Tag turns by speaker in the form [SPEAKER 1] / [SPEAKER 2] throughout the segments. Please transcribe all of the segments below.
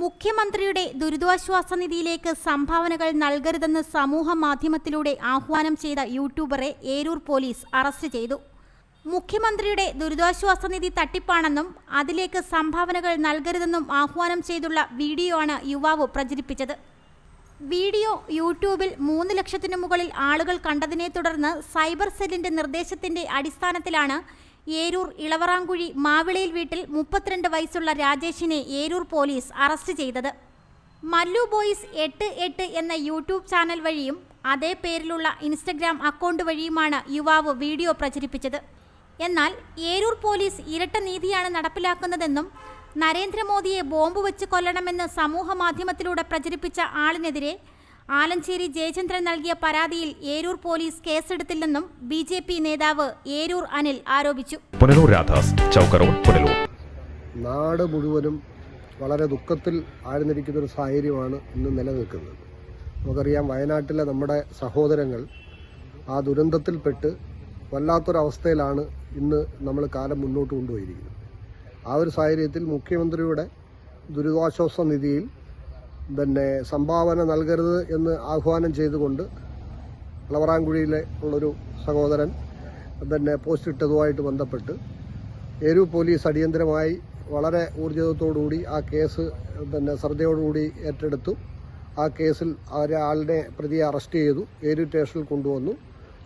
[SPEAKER 1] മുഖ്യമന്ത്രിയുടെ ദുരിതാശ്വാസ നിധിയിലേക്ക് സംഭാവനകൾ നൽകരുതെന്ന് സമൂഹ മാധ്യമത്തിലൂടെ ആഹ്വാനം ചെയ്ത യൂട്യൂബറെ ഏരൂർ പോലീസ് അറസ്റ്റ് ചെയ്തു. മുഖ്യമന്ത്രിയുടെ ദുരിതാശ്വാസ നിധി തട്ടിപ്പാണെന്നും അതിലേക്ക് സംഭാവനകൾ നൽകരുതെന്നും ആഹ്വാനം ചെയ്തുള്ള വീഡിയോ ആണ് യുവാവ് പ്രചരിപ്പിച്ചത്. വീഡിയോ യൂട്യൂബിൽ മൂന്ന് ലക്ഷത്തിനു മുകളിൽ ആളുകൾ കണ്ടതിനെ തുടർന്ന് സൈബർ സെല്ലിന്റെ നിർദ്ദേശത്തിന്റെ അടിസ്ഥാനത്തിലാണ് ഏരൂർ ഇളവറാങ്കുഴി മാവിളയിൽ വീട്ടിൽ മുപ്പത്തിരണ്ട് വയസ്സുള്ള രാജേഷിനെ ഏരൂർ പോലീസ് അറസ്റ്റ് ചെയ്തത്. മല്ലു ബോയ്സ് എട്ട് എട്ട് എന്ന യൂട്യൂബ് ചാനൽ വഴിയും അതേ പേരിലുള്ള ഇൻസ്റ്റഗ്രാം അക്കൗണ്ട് വഴിയുമാണ് യുവാവ് വീഡിയോ പ്രചരിപ്പിച്ചത്. എന്നാൽ ഏരൂർ പോലീസ് ഇരട്ട നീതിയാണ് നടപ്പിലാക്കുന്നതെന്നും നരേന്ദ്രമോദിയെ ബോംബ് വെച്ച് കൊല്ലണമെന്ന് സമൂഹ മാധ്യമത്തിലൂടെ പ്രചരിപ്പിച്ച ആളിനെതിരെ ആലഞ്ചേരി ജയചന്ദ്രൻ നൽകിയ പരാതിയിൽ ഏരൂർ പോലീസ് കേസെടുത്തില്ലെന്നും ബി ജെ പി നേതാവ് ഏരൂർ അനിൽ ആരോപിച്ചു.
[SPEAKER 2] പുനലൂർ രാധാസ് പുനലൂർ.
[SPEAKER 3] നാട് മുഴുവനും വളരെ ദുഃഖത്തിൽ ആഴ്ന്നിരിക്കുന്ന ഒരു സാഹചര്യമാണ് ഇന്ന് നിലനിൽക്കുന്നത്. നമുക്കറിയാം വയനാട്ടിലെ നമ്മുടെ സഹോദരങ്ങൾ ആ ദുരന്തത്തിൽപ്പെട്ട് വല്ലാത്തൊരവസ്ഥയിലാണ് ഇന്ന് നമ്മൾ കാലം മുന്നോട്ട് കൊണ്ടുപോയിരിക്കുന്നത്. ആ ഒരു സാഹചര്യത്തിൽ മുഖ്യമന്ത്രിയുടെ ദുരിതാശ്വാസ നിധിയിൽ പിന്നെ സംഭാവന നൽകരുത് എന്ന് ആഹ്വാനം ചെയ്തുകൊണ്ട് വളവറാങ്കുഴിയിലെ ഉള്ളൊരു സഹോദരൻ പിന്നെ പോസ്റ്റ് ഇട്ടതുമായിട്ട് ബന്ധപ്പെട്ട് ഏരു പോലീസ് അടിയന്തരമായി വളരെ ഊർജിതത്തോടുകൂടി ആ കേസ് പിന്നെ ശ്രദ്ധയോടുകൂടി ഏറ്റെടുത്തു. ആ കേസിൽ ഒരാളിനെ പ്രതിയെ അറസ്റ്റ് ചെയ്തു. ഏരു സ്റ്റേഷനിൽ കൊണ്ടുവന്നു.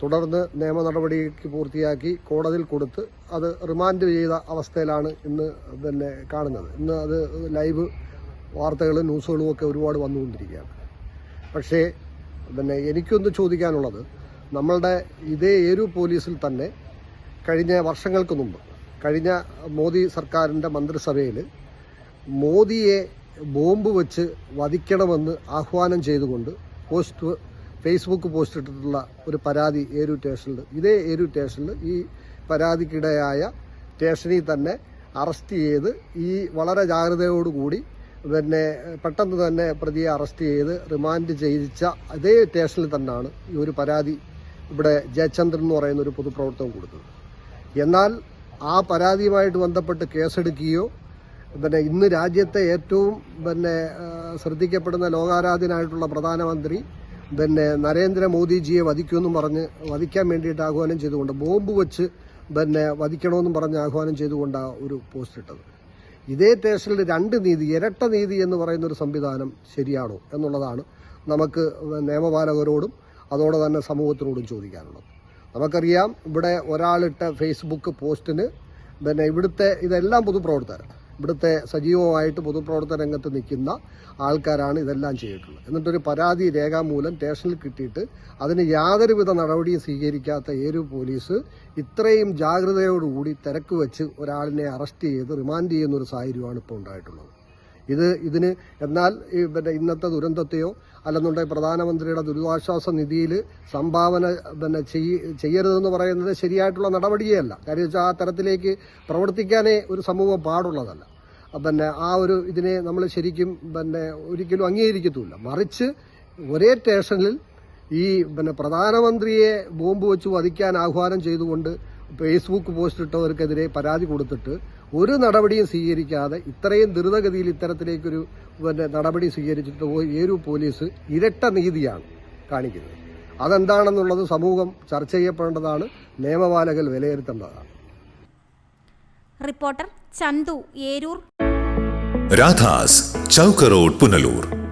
[SPEAKER 3] തുടർന്ന് നിയമ നടപടിക്ക് പൂർത്തിയാക്കി കോടതിയിൽ കൊടുത്ത് അത് റിമാൻഡ് ചെയ്ത അവസ്ഥയിലാണ് ഇന്ന് പിന്നെ കാണുന്നത്. ഇന്ന് അത് ലൈവ് വാർത്തകളും ന്യൂസുകളും ഒക്കെ ഒരുപാട് വന്നുകൊണ്ടിരിക്കുകയാണ്. പക്ഷേ പിന്നെ എനിക്കൊന്ന് ചോദിക്കാനുള്ളത് നമ്മളുടെ ഇതേ ഏരു പോലീസിൽ തന്നെ കഴിഞ്ഞ വർഷങ്ങൾക്ക് മുമ്പ് കഴിഞ്ഞ മോദി സർക്കാരിന്റെ മന്ത്രിസഭയിൽ മോദിയെ ബോംബ് വെച്ച് വധിക്കണമെന്ന് ആഹ്വാനം ചെയ്തുകൊണ്ട് പോസ്റ്റ് ഫേസ്ബുക്ക് പോസ്റ്റ് ഇട്ടിട്ടുള്ള ഒരു പരാതി ഏരു സ്റ്റേഷനിൽ ഇതേ ഏരു സ്റ്റേഷനിൽ ഈ പരാതിക്കിടയായ സ്റ്റേഷനിൽ തന്നെ അറസ്റ്റ് ചെയ്ത് ഈ വളരെ ജാഗ്രതയോടുകൂടി പിന്നെ പെട്ടെന്ന് തന്നെ പ്രതിയെ അറസ്റ്റ് ചെയ്ത് റിമാൻഡ് ചെയ്യിച്ച അതേ സ്റ്റേഷനിൽ തന്നെയാണ് ഈ ഒരു പരാതി ഇവിടെ ജയചന്ദ്രൻ എന്ന് പറയുന്ന ഒരു പൊതുപ്രവർത്തകൻ കൊടുത്തത്. എന്നാൽ ആ പരാതിയുമായിട്ട് ബന്ധപ്പെട്ട് കേസെടുക്കുകയോ പിന്നെ ഇന്ന് രാജ്യത്തെ ഏറ്റവും പിന്നെ ശ്രദ്ധിക്കപ്പെടുന്ന ലോകാരാധ്യനായിട്ടുള്ള പ്രധാനമന്ത്രി പിന്നെ നരേന്ദ്രമോദിജിയെ വധിക്കുമെന്നും പറഞ്ഞ് വധിക്കാൻ വേണ്ടിയിട്ട് ആഹ്വാനം ചെയ്തുകൊണ്ട് ബോംബ് വെച്ച് പിന്നെ വധിക്കണമെന്നും പറഞ്ഞ് ആഹ്വാനം ചെയ്തുകൊണ്ടാണ് ഒരു പോസ്റ്റ് ഇട്ടത് ഇതേ സ്റ്റേഷനിൽ രണ്ട് നീതി ഇരട്ട നീതി എന്ന് പറയുന്ന ഒരു സംവിധാനം ശരിയാണോ എന്നുള്ളതാണ് നമുക്ക് നിയമപാലകരോടും അതോടെ തന്നെ സമൂഹത്തിനോടും ചോദിക്കാനുള്ളത്. നമുക്കറിയാം ഇവിടെ ഒരാളിട്ട ഫേസ്ബുക്ക് പോസ്റ്റിന് പിന്നെ ഇവിടുത്തെ ഇതെല്ലാം പൊതുപ്രവർത്തകരാണ്. ഇവിടുത്തെ സജീവമായിട്ട് പൊതുപ്രവർത്തന രംഗത്ത് നിൽക്കുന്ന ആൾക്കാരാണ് ഇതെല്ലാം ചെയ്തിട്ടുള്ളത്. എന്നിട്ടൊരു പരാതി രേഖാമൂലം സ്റ്റേഷനിൽ കിട്ടിയിട്ട് അതിന് യാതൊരുവിധ നടപടിയും സ്വീകരിക്കാത്ത ഏരു പോലീസ് ഇത്രയും ജാഗ്രതയോടുകൂടി തിരക്ക് വെച്ച് ഒരാളിനെ അറസ്റ്റ് ചെയ്ത് റിമാൻഡ് ചെയ്യുന്ന ഒരു സാഹചര്യമാണ് ഇപ്പോൾ ഉണ്ടായിട്ടുള്ളത്. ഇത് ഇതിന് എന്നാൽ ഈ പിന്നെ ഇന്നത്തെ ദുരന്തത്തെയോ അല്ലെന്നുണ്ടെങ്കിൽ പ്രധാനമന്ത്രിയുടെ ദുരിതാശ്വാസ നിധിയിൽ സംഭാവന പിന്നെ ചെയ്യ- ചെയ്യരുതെന്ന് പറയുന്നത് ശരിയായിട്ടുള്ള നടപടിയേ അല്ല. കാര്യം വെച്ചാൽ ആ തരത്തിലേക്ക് പ്രവർത്തിക്കാനേ ഒരു സമൂഹം പാടുള്ളതല്ല. പിന്നെ ആ ഒരു ഇതിനെ നമ്മൾ ശരിക്കും പിന്നെ ഒരിക്കലും അംഗീകരിക്കത്തുമില്ല. മറിച്ച് ഒരേ സ്റ്റേഷനിൽ ഈ പിന്നെ പ്രധാനമന്ത്രിയെ ബോംബ് വെച്ച് വധിക്കാൻ ആഹ്വാനം ചെയ്തുകൊണ്ട് ഫേസ്ബുക്ക് പോസ്റ്റ് ഇട്ടവർക്കെതിരെ പരാതി കൊടുത്തിട്ട് ഒരു നടപടിയും സ്വീകരിക്കാതെ ഇത്രയും ദ്രുതഗതിയിൽ ഇത്തരത്തിലേക്കൊരു പിന്നെ നടപടി സ്വീകരിച്ചിട്ട് പോയി ഏരു പോലീസ് ഇരട്ട നീതിയാണ് കാണിക്കുന്നത്. അതെന്താണെന്നുള്ളത് സമൂഹം ചർച്ച ചെയ്യപ്പെടേണ്ടതാണ്. നിയമപാലകർ വിലയിരുത്തേണ്ടതാണ്.
[SPEAKER 1] റിപ്പോർട്ടർ ചന്തു ഏരൂർ.
[SPEAKER 4] രാധാസ് ചൗക്ക് റോഡ് പുനലൂർ.